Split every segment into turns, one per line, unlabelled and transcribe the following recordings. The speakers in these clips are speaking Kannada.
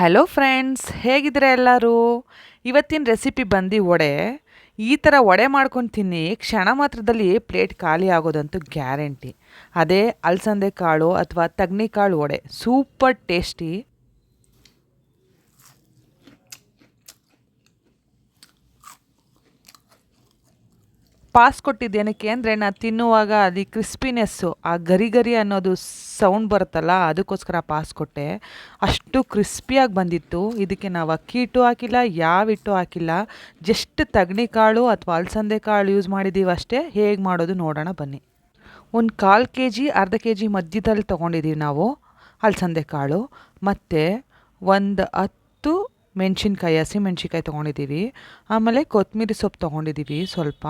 ಹಲೋ ಫ್ರೆಂಡ್ಸ್ ಹೇಗಿದ್ರೆ ಎಲ್ಲರೂ? ಇವತ್ತಿನ ರೆಸಿಪಿ ಬಂದು ವಡೆ. ಈ ಥರ ವಡೆ ಮಾಡ್ಕೊಂಡು ತಿನ್ನಿ, ಕ್ಷಣ ಮಾತ್ರದಲ್ಲಿ ಪ್ಲೇಟ್ ಖಾಲಿ ಆಗೋದಂತೂ ಗ್ಯಾರಂಟಿ ಅದೇ ಅಲಸಂದೆ ಕಾಳು ಅಥವಾ ತಗ್ನಿ ಕಾಳು ವಡೆ. ಸೂಪರ್ ಟೇಸ್ಟಿ ಪಾಸ್ ಕೊಟ್ಟಿದ್ದೇನಕ್ಕೆ ಅಂದರೆ ನಾನು ತಿನ್ನುವಾಗ ಅಲ್ಲಿ ಕ್ರಿಸ್ಪಿನೆಸ್ಸು, ಆ ಗರಿ ಗರಿ ಅನ್ನೋದು ಸೌಂಡ್ ಬರುತ್ತಲ್ಲ, ಅದಕ್ಕೋಸ್ಕರ ಪಾಸ್ ಕೊಟ್ಟೆ. ಅಷ್ಟು ಕ್ರಿಸ್ಪಿಯಾಗಿ ಬಂದಿತ್ತು. ಇದಕ್ಕೆ ನಾವು ಅಕ್ಕಿ ಹಿಟ್ಟು ಹಾಕಿಲ್ಲ ಯಾವ ಹಿಟ್ಟು ಹಾಕಿಲ್ಲ. ಜಸ್ಟ್ ತಗಣಿ ಕಾಳು ಅಥವಾ ಅಲಸಂದೆ ಕಾಳು ಯೂಸ್ ಮಾಡಿದ್ದೀವಿ ಅಷ್ಟೇ. ಹೇಗೆ ಮಾಡೋದು ನೋಡೋಣ ಬನ್ನಿ. ಒಂದು ಕಾಲು ಕೆ ಜಿ ಅರ್ಧ ಕೆ ಜಿ ಮಧ್ಯದಲ್ಲಿ ತೊಗೊಂಡಿದ್ದೀವಿ ನಾವು ಅಲಸಂದೆ ಕಾಳು. ಮತ್ತು ಒಂದು ಹತ್ತು ಮೆಣಸಿನ್ಕಾಯಿ ಹಸಿಮೆಣ್ಸಿನ್ಕಾಯಿ ತೊಗೊಂಡಿದ್ದೀವಿ ಆಮೇಲೆ ಕೊತ್ತಂಬರಿ ಸೊಪ್ಪು ತೊಗೊಂಡಿದ್ದೀವಿ ಸ್ವಲ್ಪ.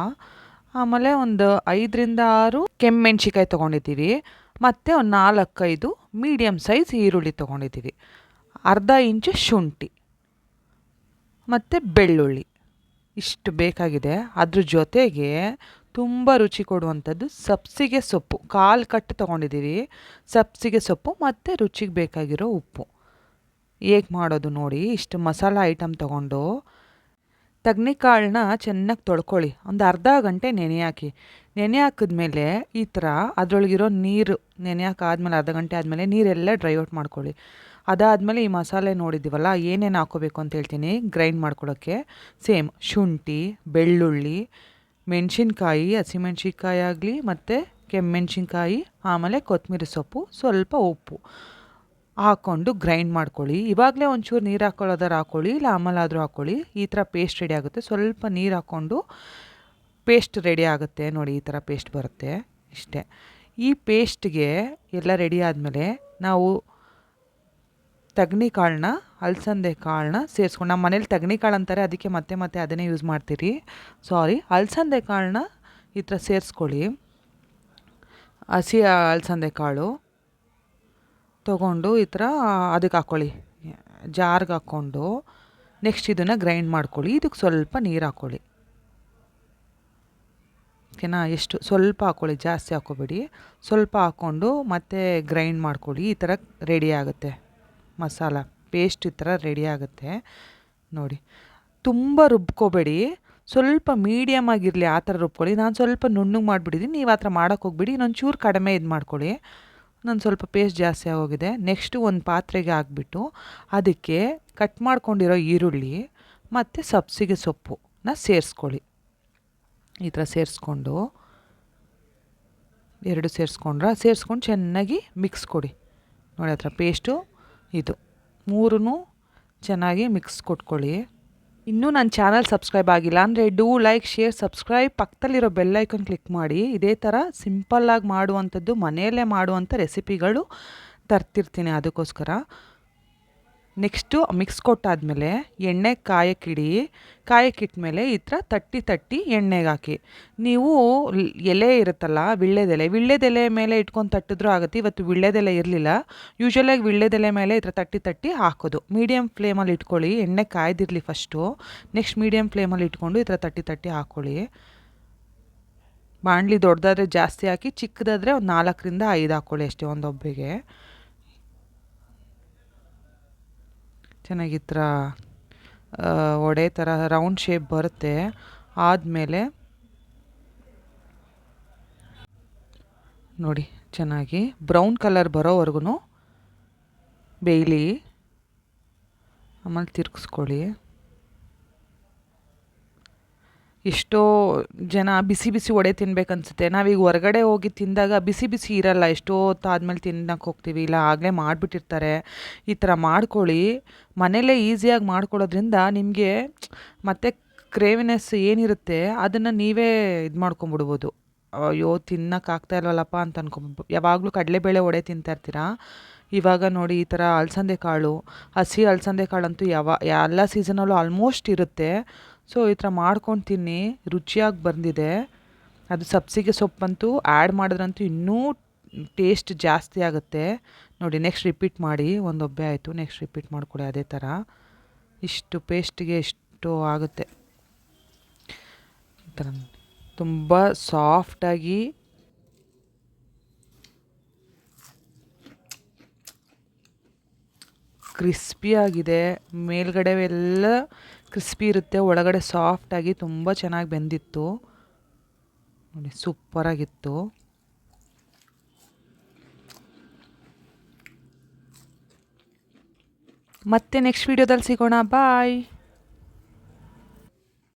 ಆಮೇಲೆ ಒಂದು ಐದರಿಂದ ಆರು ಕೆಮ್ಮೆಣ್ಸಿಕಾಯಿ ತೊಗೊಂಡಿದ್ದೀವಿ. ಮತ್ತು ಒಂದು ನಾಲ್ಕೈದು ಮೀಡಿಯಮ್ ಸೈಜ್ ಈರುಳ್ಳಿ ತೊಗೊಂಡಿದ್ದೀವಿ. ಅರ್ಧ ಇಂಚು ಶುಂಠಿ. ಮತ್ತು ಬೆಳ್ಳುಳ್ಳಿ. ಇಷ್ಟು ಬೇಕಾಗಿದೆ. ಅದ್ರ ಜೊತೆಗೆ ತುಂಬ ರುಚಿ ಕೊಡುವಂಥದ್ದು ಸಬ್ಸಿಗೆ ಸೊಪ್ಪು. ಕಾಲು ಕಟ್ಟು ತೊಗೊಂಡಿದ್ದೀವಿ. ಸಬ್ಸಿಗೆ ಸೊಪ್ಪು ಮತ್ತು ರುಚಿಗೆ ಬೇಕಾಗಿರೋ ಉಪ್ಪು. ಹೇಗೆ ಮಾಡೋದು ನೋಡಿ. ಇಷ್ಟು ಮಸಾಲ ಐಟಮ್ ತೊಗೊಂಡು ತಗ್ನಿಕಾಳನ್ನ ಚೆನ್ನಾಗಿ ತೊಳ್ಕೊಳ್ಳಿ. ಒಂದು ಅರ್ಧ ಗಂಟೆ ನೆನೆ ಹಾಕಿ. ನೆನೆ ಹಾಕಿದ್ಮೇಲೆ ಈ ಥರ ಅದರೊಳಗಿರೋ ನೀರು ನೆನೆ ಹಾಕಾದ್ಮೇಲೆ ಅರ್ಧ ಗಂಟೆ ಆದಮೇಲೆ ನೀರೆಲ್ಲ ಡ್ರೈ ಔಟ್ ಮಾಡ್ಕೊಳ್ಳಿ. ಅದಾದಮೇಲೆ ಈ ಮಸಾಲೆ ನೋಡಿದ್ದೀವಲ್ಲ, ಏನೇನು ಹಾಕೋಬೇಕು ಅಂತ ಹೇಳ್ತೀನಿ. ಗ್ರೈಂಡ್ ಮಾಡ್ಕೊಳ್ಳೋಕ್ಕೆ ಸೇಮ್ ಶುಂಠಿ, ಬೆಳ್ಳುಳ್ಳಿ, ಮೆಣಸಿನ್ಕಾಯಿ ಹಸಿಮೆಣ್ಸಿನ್ಕಾಯಿ ಆಗಲಿ ಮತ್ತು ಕೆಮ್ಮೆಣ್ಸಿನ್ಕಾಯಿ ಆಮೇಲೆ ಕೊತ್ತಂಬರಿ ಸೊಪ್ಪು, ಸ್ವಲ್ಪ ಉಪ್ಪು. ಹಾಕ್ಕೊಂಡು ಗ್ರೈಂಡ್ ಮಾಡ್ಕೊಳ್ಳಿ. ಇವಾಗಲೇ ಒಂಚೂರು ನೀರು ಹಾಕ್ಕೊಳ್ಳೋದಾರು ಹಾಕ್ಕೊಳ್ಳಿ ಇಲ್ಲ ಆಮೇಲಾದರೂ ಹಾಕ್ಕೊಳ್ಳಿ ಈ ಥರ ಪೇಸ್ಟ್ ರೆಡಿ ಆಗುತ್ತೆ. ಸ್ವಲ್ಪ ನೀರು ಹಾಕ್ಕೊಂಡು ಪೇಸ್ಟ್ ರೆಡಿ ಆಗುತ್ತೆ ನೋಡಿ, ಈ ಥರ ಪೇಸ್ಟ್ ಬರುತ್ತೆ. ಇಷ್ಟೇ. ಈ ಪೇಸ್ಟ್ಗೆ ಎಲ್ಲ ರೆಡಿ ಆದಮೇಲೆ ನಾವು ತಗಣಿ ಕಾಳನ್ನ ಅಲಸಂದೆ ಕಾಳನ್ನ ಸೇರಿಸ್ಕೊಂಡು ನಮ್ಮ ಮನೇಲಿ ತಗಣಿ ಕಾಳು ಅಂತಾರೆ, ಅದಕ್ಕೆ ಮತ್ತೆ ಮತ್ತೆ ಅದನ್ನೇ ಯೂಸ್ ಮಾಡ್ತೀರಿ. ಸಾರಿ ಅಲಸಂದೆ ಕಾಳನ್ನ ಈ ಥರ ಸೇರಿಸ್ಕೊಳ್ಳಿ. ಹಸಿ ಅಲಸಂದೆ ಕಾಳು. ತೊಗೊಂಡು ಈ ಥರ ಅದಕ್ಕೆ ಹಾಕ್ಕೊಳ್ಳಿ. ಜಾರ್ಗೆ ಹಾಕ್ಕೊಂಡು ನೆಕ್ಸ್ಟ್ ಇದನ್ನು ಗ್ರೈಂಡ್ ಮಾಡ್ಕೊಳ್ಳಿ. ಇದಕ್ಕೆ ಸ್ವಲ್ಪ ನೀರು ಹಾಕ್ಕೊಳ್ಳಿ. ಓಕೆನಾ ಎಷ್ಟು? ಸ್ವಲ್ಪ ಹಾಕ್ಕೊಳ್ಳಿ, ಜಾಸ್ತಿ ಹಾಕ್ಕೋಬೇಡಿ. ಸ್ವಲ್ಪ ಹಾಕ್ಕೊಂಡು ಮತ್ತೆ ಗ್ರೈಂಡ್ ಮಾಡ್ಕೊಳ್ಳಿ. ಈ ಥರ ರೆಡಿ ಆಗುತ್ತೆ. ಮಸಾಲ ಪೇಸ್ಟ್ ಈ ಥರ ರೆಡಿ ಆಗುತ್ತೆ. ನೋಡಿ. ತುಂಬ ರುಬ್ಕೋಬೇಡಿ. ಸ್ವಲ್ಪ ಮೀಡಿಯಮ್ ಆಗಿರಲಿ, ಆ ಥರ ರುಬ್ಕೊಳ್ಳಿ. ನಾನು ಸ್ವಲ್ಪ ನುಣ್ಣಗೆ ಮಾಡಿಬಿಟ್ಟಿದ್ದೀನಿ. ನೀವು ಆ ಥರ ಮಾಡೋಕ್ಕೆ ಹೋಗ್ಬಿಡಿ. ಇನ್ನೊಂದು ಚೂರು ಕಡಿಮೆ ಇದು ಮಾಡ್ಕೊಳ್ಳಿ ನಾನು ಸ್ವಲ್ಪ ಪೇಸ್ಟ್ ಜಾಸ್ತಿ ಆಗೋಗಿದೆ. ನೆಕ್ಸ್ಟು ಒಂದು ಪಾತ್ರೆಗೆ ಹಾಕ್ಬಿಟ್ಟು ಅದಕ್ಕೆ ಕಟ್ ಮಾಡ್ಕೊಂಡಿರೋ ಈರುಳ್ಳಿ ಮತ್ತು ಸಬ್ಸಿಗೆ ಸೊಪ್ಪುನ ಸೇರಿಸ್ಕೊಳ್ಳಿ. ಈ ಥರ ಸೇರಿಸ್ಕೊಂಡು ಎರಡು ಸೇರಿಸ್ಕೊಂಡ್ರ ಸೇರಿಸ್ಕೊಂಡು ಚೆನ್ನಾಗಿ ಮಿಕ್ಸ್ ಕೊಡಿ. ನೋಡಿ ಆ ಥರ ಪೇಸ್ಟು ಇದು. ಮೂರೂ ಚೆನ್ನಾಗಿ ಮಿಕ್ಸ್ ಕೊಟ್ಕೊಳ್ಳಿ. ಇನ್ನೂ ನನ್ನ ಚಾನಲ್ ಸಬ್ಸ್ಕ್ರೈಬ್ ಆಗಿಲ್ಲ ಅಂದರೆ ಡೂ ಲೈಕ್, ಶೇರ್, ಸಬ್ಸ್ಕ್ರೈಬ್, ಪಕ್ಕದಲ್ಲಿರೋ ಬೆಲ್ ಐಕನ್ ಕ್ಲಿಕ್ ಮಾಡಿ. ಇದೇ ಥರ ಸಿಂಪಲ್ಲಾಗಿ ಮಾಡುವಂಥದ್ದು ಮನೆಯಲ್ಲೇ ಮಾಡುವಂಥ ರೆಸಿಪಿಗಳು ತರ್ತಿರ್ತೀನಿ ಅದಕ್ಕೋಸ್ಕರ. ನೆಕ್ಸ್ಟು ಮಿಕ್ಸ್ ಕೊಟ್ಟಾದಮೇಲೆ ಎಣ್ಣೆ ಕಾಯಕ್ಕಿಡಿ ಕಾಯಕ್ಕಿಟ್ಮೇಲೆ ಈ ಥರ ತಟ್ಟಿ ತಟ್ಟಿ ಎಣ್ಣೆಗೆ ಹಾಕಿ. ನೀವು ಎಲೆ ಇರುತ್ತಲ್ಲ, ವಿಳ್ಳೆದೆಲೆ ವಿಳ್ಳೆದೆಲೆ ಮೇಲೆ ಇಟ್ಕೊಂಡು ತಟ್ಟಿದ್ರೂ ಆಗುತ್ತೆ, ಇವತ್ತು ವಿಳ್ಳೆದೆಲೆ ಇರಲಿಲ್ಲ. ಯೂಶ್ವಲಾಗಿ ವಿಳ್ಳೆದೆಲೆ ಮೇಲೆ ಈ ಥರ ತಟ್ಟಿ ತಟ್ಟಿ ಹಾಕೋದು. ಮೀಡಿಯಮ್ ಫ್ಲೇಮಲ್ಲಿ ಇಟ್ಕೊಳ್ಳಿ, ಎಣ್ಣೆ ಕಾಯ್ದಿರಲಿ ಫಸ್ಟು. ನೆಕ್ಸ್ಟ್ ಮೀಡಿಯಮ್ ಫ್ಲೇಮಲ್ಲಿ ಇಟ್ಕೊಂಡು ಈ ಥರ ತಟ್ಟಿ ತಟ್ಟಿ ಹಾಕ್ಕೊಳ್ಳಿ ಬಾಣಲಿ ದೊಡ್ಡದಾದರೆ ಜಾಸ್ತಿ ಹಾಕಿ, ಚಿಕ್ಕದಾದರೆ ಒಂದು ನಾಲ್ಕರಿಂದ ಐದು ಹಾಕ್ಕೊಳ್ಳಿ ಅಷ್ಟೇ ಒಂದೊಬ್ಬರಿಗೆ ಚೆನ್ನಾಗಿ ಒಡೆ ಥರ ರೌಂಡ್ ಶೇಪ್ ಬರುತ್ತೆ. ಆದಮೇಲೆ ನೋಡಿ, ಚೆನ್ನಾಗಿ ಬ್ರೌನ್ ಕಲರ್ ಬರೋವರೆಗೂ ಬೇಯಲಿ. ಆಮೇಲೆ ತಿರ್ಗಿಸ್ಕೊಳ್ಳಿ. ಎಷ್ಟೋ ಜನ ಬಿಸಿ ಬಿಸಿ ವಡೆ ತಿನ್ಬೇಕನ್ಸುತ್ತೆ. ನಾವೀಗ ಹೊರಗಡೆ ಹೋಗಿ ತಿಂದಾಗ ಬಿಸಿ ಬಿಸಿ ಇರಲ್ಲ. ಎಷ್ಟೋ ಹೊತ್ತಾದ್ಮೇಲೆ ತಿನ್ನಕ್ಕೆ ಹೋಗ್ತೀವಿ. ಇಲ್ಲ, ಆಗಲೇ ಮಾಡಿಬಿಟ್ಟಿರ್ತಾರೆ. ಈ ಥರ ಮಾಡ್ಕೊಳ್ಳಿ. ಮನೇಲೇ ಈಸಿಯಾಗಿ ಮಾಡ್ಕೊಳ್ಳೋದ್ರಿಂದ ನಿಮಗೆ ಮತ್ತೆ ಕ್ರೇವಿನೆಸ್ ಏನಿರುತ್ತೆ, ಅದನ್ನು ನೀವೇ ಇದು ಮಾಡ್ಕೊಂಬಿಡ್ಬೋದು. ಅಯ್ಯೋ ತಿನ್ನೋಕ್ಕಾಗ್ತಾ ಇಲ್ವಲ್ಲಪ್ಪ ಅಂತ ಅನ್ಕೊಂಬ ಯಾವಾಗಲೂ ಕಡಲೆಬೇಳೆ ವಡೆ ತಿಂತಾ ಇರ್ತೀರಾ? ಇವಾಗ ನೋಡಿ ಈ ಥರ ಅಲಸಂದೆ ಕಾಳು, ಹಸಿ ಅಲಸಂದೆ ಕಾಳಂತೂ ಯಾವ, ಎಲ್ಲ ಸೀಸನಲ್ಲೂ ಆಲ್ಮೋಸ್ಟ್ ಇರುತ್ತೆ. ಸೊ, ಈ ಥರ ಮಾಡ್ಕೊಂಡು ತಿನ್ನಿ ರುಚಿಯಾಗಿ ಬಂದಿದೆ. ಅದು ಸಬ್ಸಿಗೆ ಸೊಪ್ಪಂತೂ ಆ್ಯಡ್ ಮಾಡಿದ್ರಂತೂ ಇನ್ನೂ ಟೇಸ್ಟ್ ಜಾಸ್ತಿ ಆಗುತ್ತೆ. ನೋಡಿ, ನೆಕ್ಸ್ಟ್ ರಿಪೀಟ್ ಮಾಡಿ ಒಂದು ಒಬ್ಬೆ ಆಯಿತು, ನೆಕ್ಸ್ಟ್ ರಿಪೀಟ್ ಮಾಡಿಕೊಡಿ ಅದೇ ಥರ. ಇಷ್ಟು ಪೇಸ್ಟಿಗೆ ಇಷ್ಟು ಆಗುತ್ತೆ. ಈ ಥರ ತುಂಬ ಸಾಫ್ಟಾಗಿ ಕ್ರಿಸ್ಪಿಯಾಗಿದೆ ಮೇಲ್ಗಡೆ ಎಲ್ಲ ಕ್ರಿಸ್ಪಿ ಇರುತ್ತೆ. ಒಳಗಡೆ ಸಾಫ್ಟಾಗಿ ತುಂಬ ಚೆನ್ನಾಗಿ ಬೆಂದಿತ್ತು. ನೋಡಿ ಸೂಪರಾಗಿತ್ತು ಮತ್ತೆ ನೆಕ್ಸ್ಟ್ ವೀಡಿಯೋದಲ್ಲಿ ಸಿಗೋಣ. ಬಾಯ್